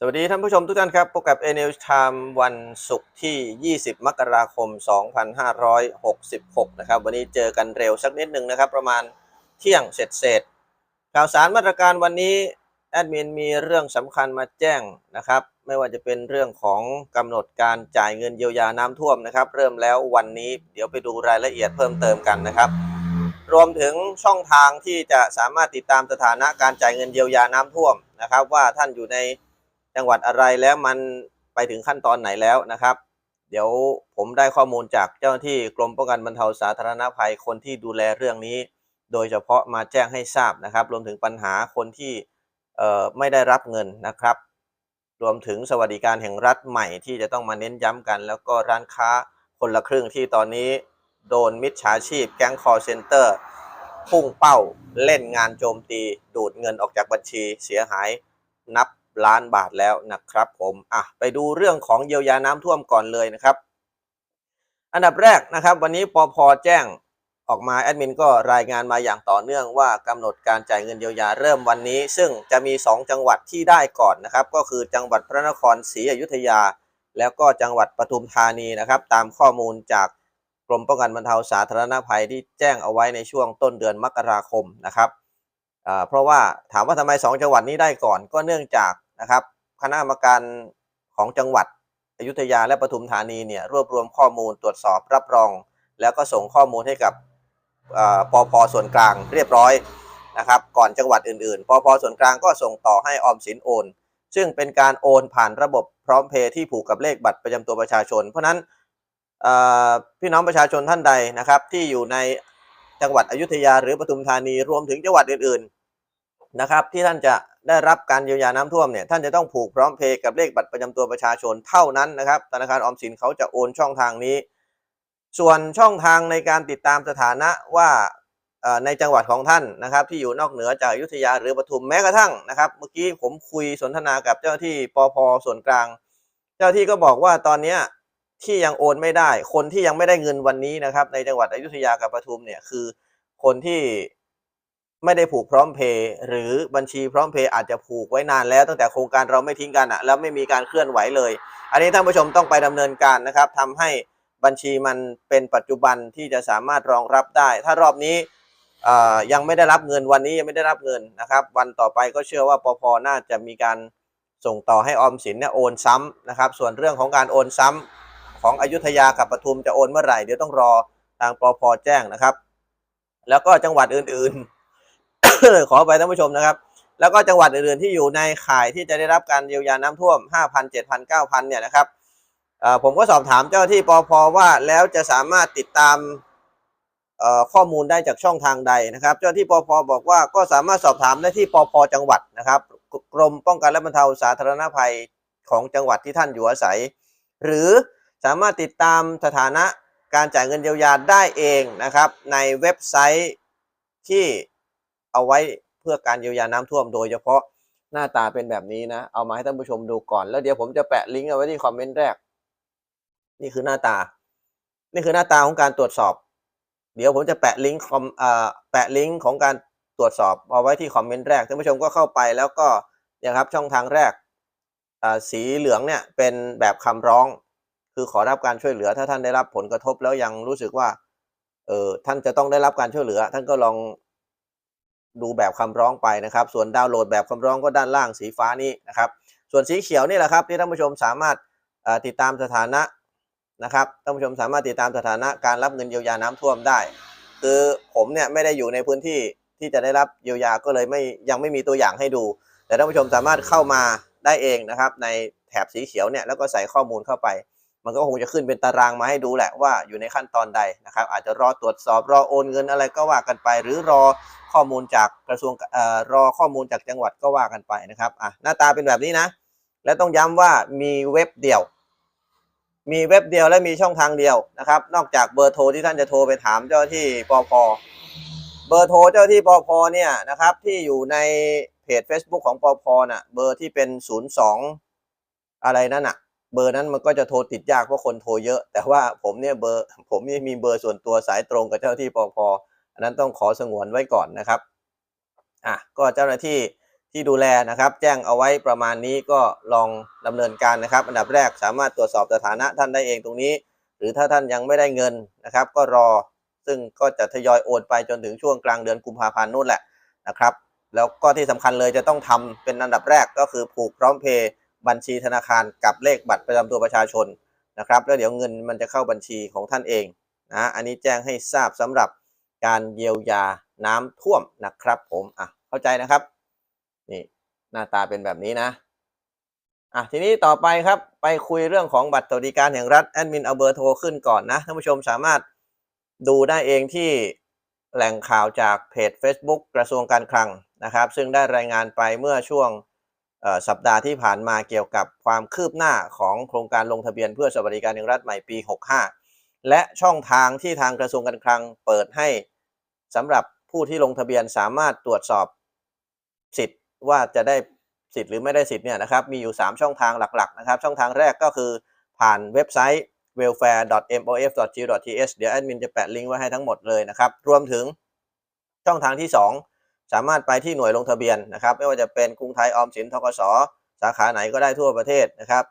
สวัสดีท่านผู้ชมทุกท่านครับ พบกับ n e w s Time วันศุกร์ที่ 20 มกราคม 2566 นะครับ วันนี้เจอกันเร็วสักนิดหนึ่งนะครับ ประมาณเที่ยงเสร็จเสร็จข่าวสารมาตรการวันนี้ แอดมินมีเรื่องสำคัญมาแจ้งนะครับ ไม่ว่าจะเป็นเรื่องของกำหนดการจ่ายเงินเยียวยาน้ำท่วมนะครับ เริ่มแล้ววันนี้เดี๋ยวไปดูรายละเอียดเพิ่มเติมกันนะครับรวมถึงช่องทางที่จะสามารถติดตามสถานะการจ่ายเงินเยียวยาน้ำท่วมนะครับ ว่าท่านอยู่ใน จังหวัดอะไรแล้วมันไปถึงขั้นตอนไหนแล้วนะครับ เดี๋ยวผมได้ข้อมูลจากเจ้าหน้าที่กรมป้องกันบรรเทาสาธารณภัยคนที่ดูแลเรื่องนี้ โดยเฉพาะมาแจ้งให้ทราบนะครับ รวมถึงปัญหาคนที่เอ่อไม่ได้รับเงินนะครับ รวมถึงสวัสดิการแห่งรัฐใหม่ที่จะต้องมาเน้นย้ำกัน แล้วก็ร้านค้าคนละครึ่งที่ตอนนี้โดนมิจฉาชีพแก๊งคอร์เซนเตอร์พุ่งเป้าเล่นงานโจมตี ดูดเงินออกจากบัญชีเสียหายนับ ล้านบาทแล้วนะครับผมอะไปดูเรื่องของเยียวยาน้ำท่วมก่อนเลยนะครับ อันดับแรกนะครับ วันนี้ปอพแจ้งออกมาแอดมินก็รายงานมาอย่างต่อเนื่องว่ากำหนดการจ่ายเงินเยียวยาเริ่มวันนี้ ซึ่งจะมี 2 จังหวัดที่ได้ก่อนนะครับ ก็คือจังหวัดพระนครศรีอยุธยา แล้วก็จังหวัดปทุมธานีนะครับ ตามข้อมูลจากกรมป้องกันบรรเทาสาธารณภัยที่แจ้งเอาไว้ในช่วงต้นเดือนมกราคมนะครับเพราะว่าถามว่าทำไม 2 จังหวัดนี้ได้ก่อน ก็เนื่องจาก นะครับ คณะกรรมการของจังหวัดอยุธยาและปทุมธานีเนี่ยรวบรวมข้อมูลตรวจสอบรับรอง แล้วก็ส่งข้อมูลให้กับอ่าปพส่วนกลางเรียบร้อยนะครับก่อนจังหวัดอื่นๆปพส่วนกลางก็ส่งต่อให้ออมสินโอน ซึ่งเป็นการโอนผ่านระบบพร้อมเพย์ที่ผูกกับเลขบัตรประจำตัวประชาชน เพราะฉะนั้นพี่น้องประชาชนท่านใดนะครับที่อยู่ในจังหวัดอยุธยาหรือปทุมธานีรวมถึงจังหวัดอื่นๆ นะครับที่ท่านจะได้รับการเยียวยาน้ำท่วมเนี่ยท่านจะต้องผูกพร้อมเพย์กับเลขบัตรประจำตัวประชาชนเท่านั้นนะครับธนาคารออมสินเขาจะโอนช่องทางนี้ ส่วนช่องทางในการติดตามสถานะว่าในจังหวัดของท่านนะครับ ที่อยู่นอกเหนือจากอยุธยาหรือปทุมแม้กระทั่งนะครับ เมื่อกี้ผมคุยสนทนากับเจ้าที่ปพส่วนกลาง เจ้าที่ก็บอกว่าตอนนี้ที่ยังโอนไม่ได้ คนที่ยังไม่ได้เงินวันนี้นะครับ ในจังหวัดอยุธยากับปทุมเนี่ยคือคนที่ ไม่ได้ผูกพร้อมเพย์หรือบัญชีพร้อมเพย์อาจจะผูกไว้นานแล้วตั้งแต่โครงการเราไม่ทิ้งกันอะแล้วไม่มีการเคลื่อนไหวเลย อันนี้ท่านผู้ชมต้องไปดำเนินการนะครับทำให้บัญชีมันเป็นปัจจุบันที่จะสามารถรองรับได้ ถ้ารอบนี้ยังไม่ได้รับเงินวันนี้ยังไม่ได้รับเงินนะครับ วันต่อไปก็เชื่อว่าปพน่าจะมีการส่งต่อให้ออมสินเนี่ยโอนซ้ำนะครับ ส่วนเรื่องของการโอนซ้ำของอยุธยากับปทุมจะโอนเมื่อไหร่เดี๋ยวต้องรอทางปพแจ้งนะครับ แล้วก็จังหวัดอื่นๆ ขอไปท่านผู้ชมนะครับ แล้วก็จังหวัดอื่นๆที่อยู่ในข่ายที่จะได้รับการเยียวยาน้ำท่วม 5,000 7,000 9,000 เนี่ยนะครับผมก็สอบถามเจ้าที่ปอพว่าแล้วจะสามารถติดตามข้อมูลได้จากช่องทางใดนะครับ เจ้าที่ปอพบอกว่าก็สามารถสอบถามได้ที่ปอพจังหวัดนะครับ กรมป้องกันและบรรเทาสาธารณภัยของจังหวัดที่ท่านอยู่อาศัย หรือสามารถติดตามสถานะการจ่ายเงินเยียวยาได้เองนะครับ ในเว็บไซต์ที่ เอาไว้เพื่อการเยียวยาน้ำท่วมโดยเฉพาะหน้าตาเป็นแบบนี้นะ เอามาให้ท่านผู้ชมดูก่อน แล้วเดี๋ยวผมจะแปะลิงก์เอาไว้ที่คอมเมนต์แรก นี่คือหน้าตา นี่คือหน้าตาของการตรวจสอบ เดี๋ยวผมจะแปะลิงก์คอมแปะลิงก์ของการตรวจสอบเอาไว้ที่คอมเมนต์แรก ท่านผู้ชมก็เข้าไปแล้วก็เนี่ยครับช่องทางแรก สีเหลืองเนี่ยเป็นแบบคำร้อง คือขอรับการช่วยเหลือ ถ้าท่านได้รับผลกระทบแล้วยังรู้สึกว่า เออท่านจะต้องได้รับการช่วยเหลือ ท่านก็ลอง ดูแบบคำร้องไปนะครับ ส่วนดาวน์โหลดแบบคำร้องก็ด้านล่างสีฟ้านี้นะครับ ส่วนสีเขียวนี่แหละครับที่ท่านผู้ชมสามารถติดตามสถานะนะครับท่านผู้ชมสามารถติดตามสถานะการรับเงินเยียวยาน้ำท่วมได้ คือผมเนี่ยไม่ได้อยู่ในพื้นที่ที่จะได้รับเยียวยาก็เลยไม่ยังไม่มีตัวอย่างให้ดู แต่ท่านผู้ชมสามารถเข้ามาได้เองนะครับ ในแถบสีเขียวเนี่ยแล้วก็ใส่ข้อมูลเข้าไป มันก็คงจะขึ้นเป็นตารางมาให้ดูแหละว่าอยู่ในขั้นตอนใดนะครับ อาจจะรอตรวจสอบรอโอนเงินอะไรก็ว่ากันไป หรือรอข้อมูลจากกระทรวงอรอข้อมูลจากจังหวัดก็ว่ากันไปนะครับอะหน้าตาเป็นแบบนี้นะ และต้องย้ำว่ามีเว็บเดียว มีเว็บเดียวและมีช่องทางเดียวนะครับ นอกจากเบอร์โทรที่ท่านจะโทรไปถามเจ้าที่ปพเบอร์โทรเจ้าที่ปพเนี่ยนะครับที่อยู่ในเพจ Facebook ของปพน่ะเบอร์ที่เป็น 02 อะไรนั่นน่ะ เบอร์นั้นมันก็จะโทรติดยากเพราะคนโทรเยอะ แต่ว่าผมเนี่ยเบอร์ผมนี่มีเบอร์ส่วนตัวสายตรงกับเจ้าที่ปพอันนั้นต้องขอสงวนไว้ก่อนนะครับอะก็เจ้าหน้าที่ที่ดูแลนะครับ แจ้งเอาไว้ประมาณนี้ก็ลองดำเนินการนะครับ อันดับแรกสามารถตรวจสอบสถานะท่านได้เองตรงนี้ หรือถ้าท่านยังไม่ได้เงินนะครับ ก็รอซึ่งก็จะทยอยโอนไปจนถึงช่วงกลางเดือนกุมภาพันธ์นู่นแหละนะครับ แล้วก็ที่สำคัญเลยจะต้องทำเป็นอันดับแรกก็คือผูกพร้อมเพย์ บัญชีธนาคารกับเลขบัตรประจำตัวประชาชนนะครับ แล้วเดี๋ยวเงินมันจะเข้าบัญชีของท่านเองนะอันนี้แจ้งให้ทราบสำหรับการเยียวยาน้ำท่วมนะครับผมอะเข้าใจนะครับนี่หน้าตาเป็นแบบนี้นะอะทีนี้ต่อไปครับไปคุยเรื่องของบัตรสวัสดิการแห่งรัฐแอดมินเอาเบอร์โทรขึ้นก่อนนะท่านผู้ชมสามารถดูได้เองที่แหล่งข่าวจากเพจ Facebook กระทรวงการคลังนะครับ ซึ่งได้รายงานไปเมื่อช่วง สัปดาห์ที่ผ่านมาเกี่ยวกับความคืบหน้าของโครงการลงทะเบียนเพื่อสวัสดิการแห่งรัฐใหม่ปี 65 และช่องทางที่ทางกระทรวงการคลังเปิดให้สำหรับผู้ที่ลงทะเบียนสามารถตรวจสอบสิทธิ์ว่าจะได้สิทธิ์หรือไม่ได้สิทธิ์เนี่ยนะครับมีอยู่ 3 ช่องทางหลักๆนะครับช่องทางแรกก็คือผ่านเว็บไซต์ welfare.mof.go.th เดี๋ยวแอดมินจะแปะลิงก์ไว้ให้ทั้งหมดเลยนะครับรวมถึงช่องทางที่ 2 สามารถไปที่หน่วยลงทะเบียนนะครับ ไม่ว่าจะเป็นกรุงไทยออมสินทกสสาขาไหนก็ได้ทั่วประเทศนะครับ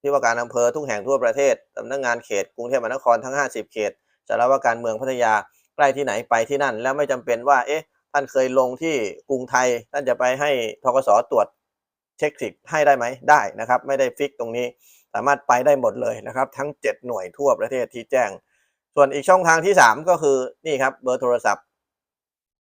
ที่ว่าการอำเภอทุกแห่งทั่วประเทศสำนักงานเขตกรุงเทพมหานครทั้ง 50 เขตสารวัตรการเมืองพัทยาใกล้ที่ไหนไปที่นั่น แล้วไม่จำเป็นว่าเอ๊ะท่านเคยลงที่กรุงไทยท่านจะไปให้ทกสตรวจเช็คสิทธิ์ให้ได้ไหมได้นะครับ ไม่ได้ฟิกตรงนี้สามารถไปได้หมดเลยนะครับ ทั้ง 7 หน่วยทั่วประเทศที่แจ้ง ส่วนอีกช่องทางที่ 3 ก็คือนี่ครับเบอร์โทรศัพท์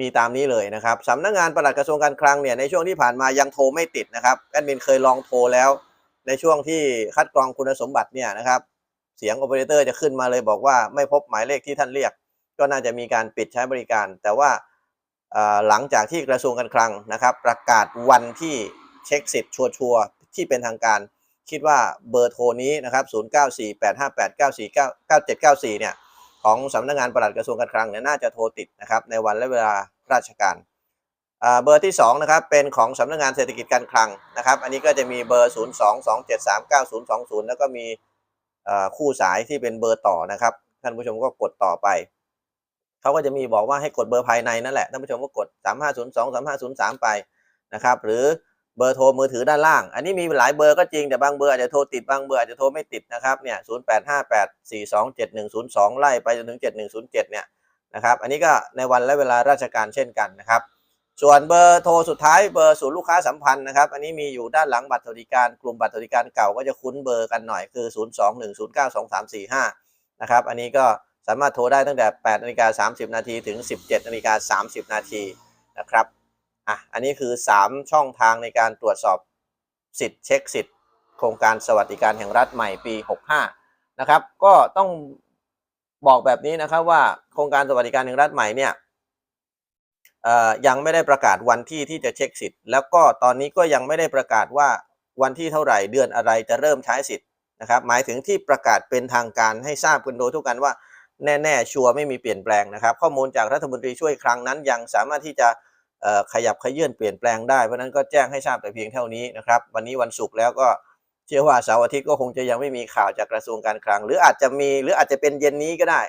มีตามนี้เลยนะครับสำนักงานปลัดกระทรวงการคลังเนี่ยในช่วงที่ผ่านมายังโทรไม่ติดนะครับแอดมินเคยลองโทรแล้ว ในช่วงที่คัดกรองคุณสมบัติเนี่ยนะครับเสียงโอเปอเรเตอร์จะขึ้นมาเลยบอกว่าไม่พบหมายเลขที่ท่านเรียก ก็น่าจะมีการปิดใช้บริการ แต่ว่าหลังจากที่กระทรวงการคลังนะครับ ประกาศวันที่เช็คสิทธิ์ชัวร์ที่เป็นทางการ คิดว่าเบอร์โทรนี้นะครับ094858949794เนี่ย ของสำนักงานปลัดกระทรวงการคลังเนี่ยน่าจะโทรติดนะครับในวันและเวลาราชการเบอร์ที่2นะครับเป็นของสำนักงานเศรษฐกิจการคลังนะครับอันนี้ก็จะมีเบอร์ 022739020 แล้วก็มีคู่สายที่เป็นเบอร์ต่อนะครับท่านผู้ชมก็กดต่อไปเขาก็จะมีบอกว่าให้กดเบอร์ภายในนั่นแหละท่านผู้ชมก็กด 3502 3503 ไปนะครับหรือ เบอร์โทรมือถือด้านล่าง อันนี้มีหลายเบอร์ก็จริงแต่บางเบอร์อาจจะโทรติดบางเบอร์อาจจะโทรไม่ติดนะครับเนี่ย0858427102ไล่ไปจนถึง7107เนี่ยนะครับอันนี้ก็ในวันและเวลาราชการเช่นกันนะครับ ส่วนเบอร์โทรสุดท้ายเบอร์ศูนย์ลูกค้าสัมพันธ์นะครับ อันนี้มีอยู่ด้านหลังบัตรสวัสดิการกลุ่มบัตรสวัสดิการเก่าก็จะคุ้นเบอร์กันหน่อยคือ 02-109-2345นะครับอันนี้ก็สามารถโทรได้ตั้งแต่8นาฬิกา30 นาทีถึง 17นาฬิกา30 นาทีนะครับ อะอันนี้คือ 3 ช่องทางในการตรวจสอบสิทธิ์เช็คสิทธิ์โครงการสวัสดิการแห่งรัฐใหม่ปี 65 นะครับ ก็ต้องบอกแบบนี้นะครับว่าโครงการสวัสดิการแห่งรัฐใหม่เนี่ยยังไม่ได้ประกาศวันที่ที่จะเช็คสิทธิ์ แล้วก็ตอนนี้ก็ยังไม่ได้ประกาศว่าวันที่เท่าไหร่เดือนอะไรจะเริ่มใช้สิทธิ์นะครับ หมายถึงที่ประกาศเป็นทางการให้ทราบกันโดยทุกกันว่าแน่ ๆ ชัวร์ไม่มีเปลี่ยนแปลงนะครับ ข้อมูลจากรัฐมนตรีช่วยคลังนั้นยังสามารถที่จะ ขยับขยื่นเปลี่ยนแปลงได้เพราะฉะนั้นก็แจ้งให้ทราบแต่เพียงเท่านี้นะครับ วันนี้วันศุกร์แล้วก็เชื่อว่าเสาร์อาทิตย์ก็คงจะยังไม่มีข่าวจากกระทรวงการคลัง หรืออาจจะมีหรืออาจจะเป็นเย็นนี้ก็ได้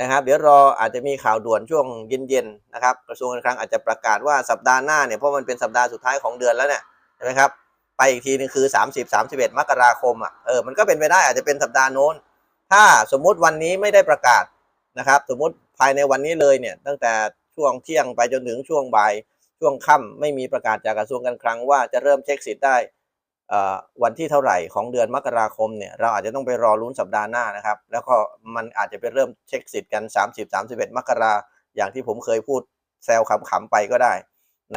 นะครับ เดี๋ยวรออาจจะมีข่าวด่วนช่วงเย็นๆนะครับ กระทรวงการคลังอาจจะประกาศว่าสัปดาห์หน้าเนี่ยเพราะมันเป็นสัปดาห์สุดท้ายของเดือนแล้วเนี่ยใช่ไหมครับไปอีกทีนึงคือ 30 31 มกราคมอะเออมันก็เป็นไปได้อาจจะเป็นสัปดาห์โน้น ถ้าสมมุติวันนี้ไม่ได้ประกาศนะครับ สมมุติภายในวันนี้เลยเนี่ยตั้งแต่ช่วงเที่ยงไปจนถึงช่วงบ่าย ช่วงค่ำไม่มีประกาศจากกระทรวงการคลังว่าจะเริ่มเช็คสิทธิ์ได้วันที่เท่าไหร่ของเดือนมกราคมเนี่ยเราอาจจะต้องไปรอลุ้นสัปดาห์หน้านะครับ แล้วก็มันอาจจะไปเริ่มเช็คสิทธิ์กัน 30 31 มกราอย่างที่ผมเคยพูดแซวขำๆไปก็ได้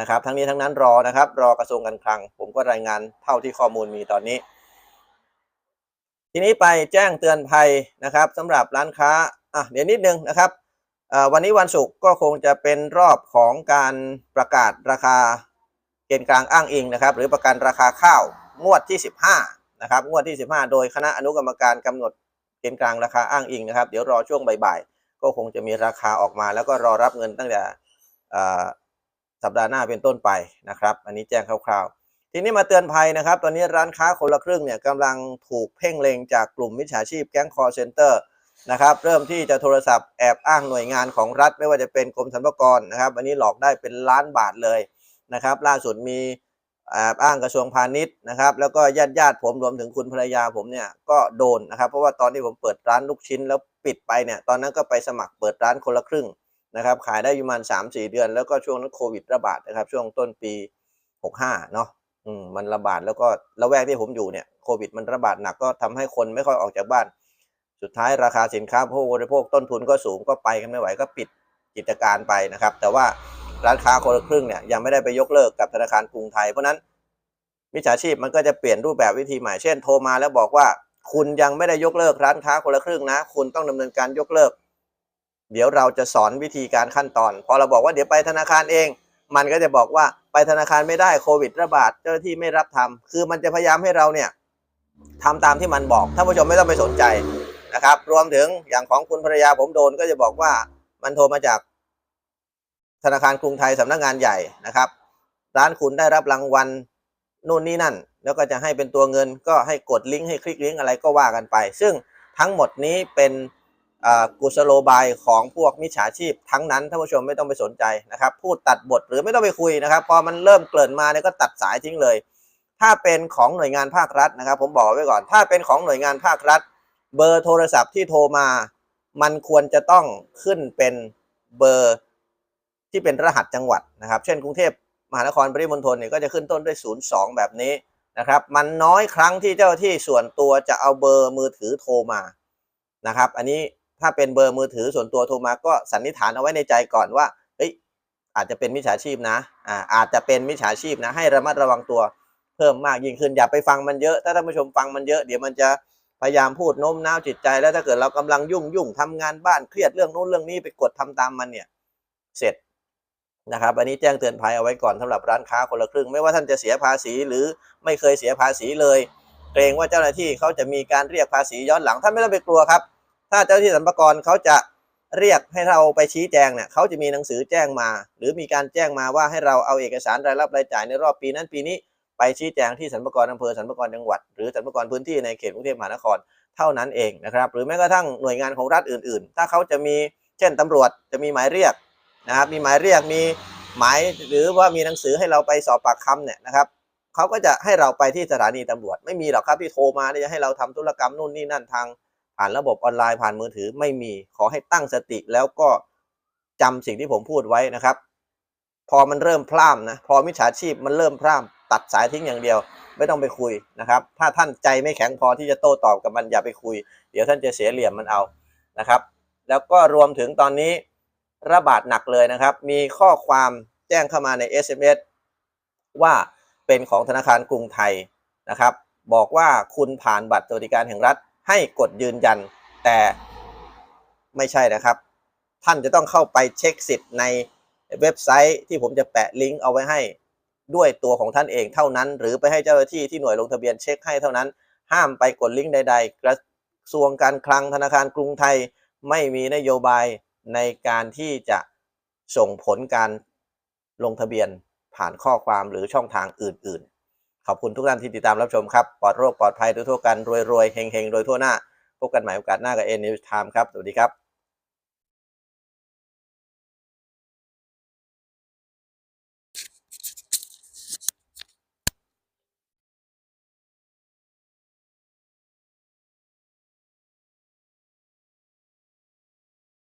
นะครับ ทั้งนี้ทั้งนั้นรอนะครับ รอกระทรวงการคลัง ผมก็รายงานเท่าที่ข้อมูลมีตอนนี้ ทีนี้ไปแจ้งเตือนภัยนะครับสำหรับร้านค้าอะเดี๋ยวนิดนึงนะครับ วันนี้วันศุกร์ก็คงจะเป็นรอบของการประกาศราคาเกณฑ์กลางอ้างอิงนะครับ หรือประกันราคาข้าวงวดที่ 15นะครับงวดที่ 15 โดยคณะอนุกรรมการกำหนดเกณฑ์กลางราคาอ้างอิงนะครับ เดี๋ยวรอช่วงบ่ายๆก็คงจะมีราคาออกมา แล้วก็รอรับเงินตั้งแต่สัปดาห์หน้าเป็นต้นไปนะครับ อันนี้แจ้งคร่าวๆ ทีนี้มาเตือนภัยนะครับ ตอนนี้ร้านค้าคนละครึ่งเนี่ยกำลังถูกเพ่งเล็งจากกลุ่มมิจฉาชีพแก๊งคอร์เซนเตอร์ นะครับเริ่มที่จะโทรศัพท์แอบอ้างหน่วยงานของรัฐ ไม่ว่าจะเป็นกรมสรรพากรนะครับอันนี้หลอกได้เป็นล้านบาทเลยนะครับ ล่าสุดมีแอบอ้างกระทรวงพาณิชย์นะครับ แล้วก็ญาติญาติๆผมรวมถึงคุณภรรยาผมเนี่ยก็โดนนะครับ เพราะว่าตอนที่ผมเปิดร้านลูกชิ้นแล้วปิดไปเนี่ยตอนนั้นก็ไปสมัครเปิดร้านคนละครึ่งนะครับ ขายได้อยู่ประมาณ 3 4 เดือน แล้วก็ช่วงนั้นโควิดระบาดนะครับ ช่วงต้นปี 65 เนาะอืมมันระบาดแล้วก็ละแวกที่ผมอยู่เนี่ยโควิดมันระบาดหนักก็ทำให้คนไม่ค่อยออกจากบ้าน สุดท้ายราคาสินค้าผู้บริโภคต้นทุนก็สูงก็ไปกันไม่ไหวก็ปิดกิจการไปนะครับ แต่ว่าร้านค้าคนละครึ่งเนี่ยยังไม่ได้ไปยกเลิกกับธนาคารกรุงไทย เพราะนั้นมิจฉาชีพมันก็จะเปลี่ยนรูปแบบวิธีใหม่เช่นโทรมาแล้วบอกว่า คุณยังไม่ได้ยกเลิกร้านค้าคนละครึ่งนะ คุณต้องดำเนินการยกเลิก เดี๋ยวเราจะสอนวิธีการขั้นตอน พอเราบอกว่าเดี๋ยวไปธนาคารเอง มันก็จะบอกว่าไปธนาคารไม่ได้โควิดระบาดเจ้าหน้าที่ไม่รับทำคือมันจะพยายามให้เราเนี่ยทำตามที่มันบอกท่านผู้ชมไม่ต้องไปสนใจ นะครับ รวมถึงอย่างของคุณภรรยาผมโดนก็จะบอกว่ามันโทรมาจากธนาคารกรุงไทยสำนักงานใหญ่นะครับ ร้านคุณได้รับรางวัลนู่นนี่นั่น แล้วก็จะให้เป็นตัวเงินก็ให้กดลิงก์ให้คลิกลิงก์อะไรก็ว่ากันไป ซึ่งทั้งหมดนี้เป็นกุศโลบายของพวกมิจฉาชีพทั้งนั้นท่านผู้ชมไม่ต้องไปสนใจนะครับ พูดตัดบทหรือไม่ต้องไปคุยนะครับ พอมันเริ่มเกริ่นมาเนี่ยก็ตัดสายทิ้งเลย ถ้าเป็นของหน่วยงานภาครัฐนะครับ ผมบอกไว้ก่อน ถ้าเป็นของหน่วยงานภาครัฐ เบอร์โทรศัพท์ที่โทรมา มันควรจะต้องขึ้นเป็นเบอร์ที่เป็นรหัสจังหวัดนะครับ เช่นกรุงเทพมหานครปริมณฑลเนี่ยก็จะขึ้นต้นด้วย 02 แบบนี้นะครับ มันน้อยครั้งที่เจ้าที่ส่วนตัวจะเอาเบอร์มือถือโทรมานะครับ อันนี้ถ้าเป็นเบอร์มือถือส่วนตัวโทรมาก็สันนิษฐานเอาไว้ในใจก่อนว่าเฮ้ยอาจจะเป็นมิจฉาชีพนะอ่าอาจจะเป็นมิจฉาชีพนะให้ระมัดระวังตัวเพิ่มมากยิ่งขึ้นอย่าไปฟังมันเยอะ ถ้าท่านผู้ชมฟังมันเยอะเดี๋ยวมันจะ พยายามพูดโน้มน้าวจิตใจแล้วถ้าเกิดเรากำลังยุ่งยุ่งทำงานบ้านเครียดเรื่องนู้นเรื่องนี้ไปกดทำตามมันเนี่ยเสร็จนะครับ อันนี้แจ้งเตือนภัยเอาไว้ก่อนสำหรับร้านค้าคนละครึ่ง ไม่ว่าท่านจะเสียภาษีหรือไม่เคยเสียภาษีเลย เกรงว่าเจ้าหน้าที่เขาจะมีการเรียกภาษีย้อนหลังท่านไม่ต้องไปกลัวครับ ถ้าเจ้าหน้าที่สรรพากรเขาจะเรียกให้เราไปชี้แจงเนี่ยเขาจะมีหนังสือแจ้งมา หรือมีการแจ้งมาว่าให้เราเอาเอกสารรายรับรายจ่ายในรอบปีนั้นปีนี้ ไปชี้แจงที่สรรพากรอำเภอสรรพากรจังหวัด หรือสรรพากรพื้นที่ในเขตกรุงเทพมหานครเท่านั้นเองนะครับหรือแม้กระทั่งหน่วยงานของรัฐอื่น ๆ ถ้าเขาจะมีเช่นตำรวจจะมีหมายเรียกนะครับมีหมายเรียกมีหมายหรือว่ามีหนังสือให้เราไปสอบปากคำเนี่ยนะครับเขาก็จะให้เราไปที่สถานีตำรวจ ไม่มีหรอกครับที่โทรมาที่จะให้เราทำธุรกรรมนู่นนี่นั่นทางผ่านระบบออนไลน์ผ่านมือถือไม่มีขอให้ตั้งสติแล้วก็จำสิ่งที่ผมพูดไว้นะครับ พอมันเริ่มพล่ามนะพอมิจฉาชีพมันเริ่มพล่าม ตัดสายทิ้งอย่างเดียว ไม่ต้องไปคุยนะครับ ถ้าท่านใจไม่แข็งพอที่จะโต้ตอบกับมันอย่าไปคุย เดี๋ยวท่านจะเสียเหลี่ยมมันเอานะครับ แล้วก็รวมถึงตอนนี้ระบาดหนักเลยนะครับ มีข้อความแจ้งเข้ามาใน SMS ว่าเป็นของธนาคารกรุงไทยนะครับ บอกว่าคุณผ่านบัตรสวัสดิการแห่งรัฐ ให้กดยืนยัน แต่ไม่ใช่นะครับ ท่านจะต้องเข้าไปเช็คสิทธิ์ในเว็บไซต์ที่ผมจะแปะลิงก์เอาไว้ให้ ด้วยตัวของท่านเองเท่านั้น หรือไปให้เจ้าหน้าที่ที่หน่วยลงทะเบียนเช็คให้เท่านั้น ห้ามไปกดลิงก์ใด ๆ กระทรวงการคลังธนาคารกรุงไทยไม่มีนโยบายในการที่จะส่งผลการลงทะเบียนผ่านข้อความหรือช่องทางอื่น ๆ ขอบคุณทุกท่านที่ติดตามรับชมครับ ปลอดโรคปลอดภัยโดยทั่วกันรวยๆเฮงๆโดยทั่วหน้า พบกันใหม่โอกาสหน้ากับ n News Time ครับ สวัสดีครับ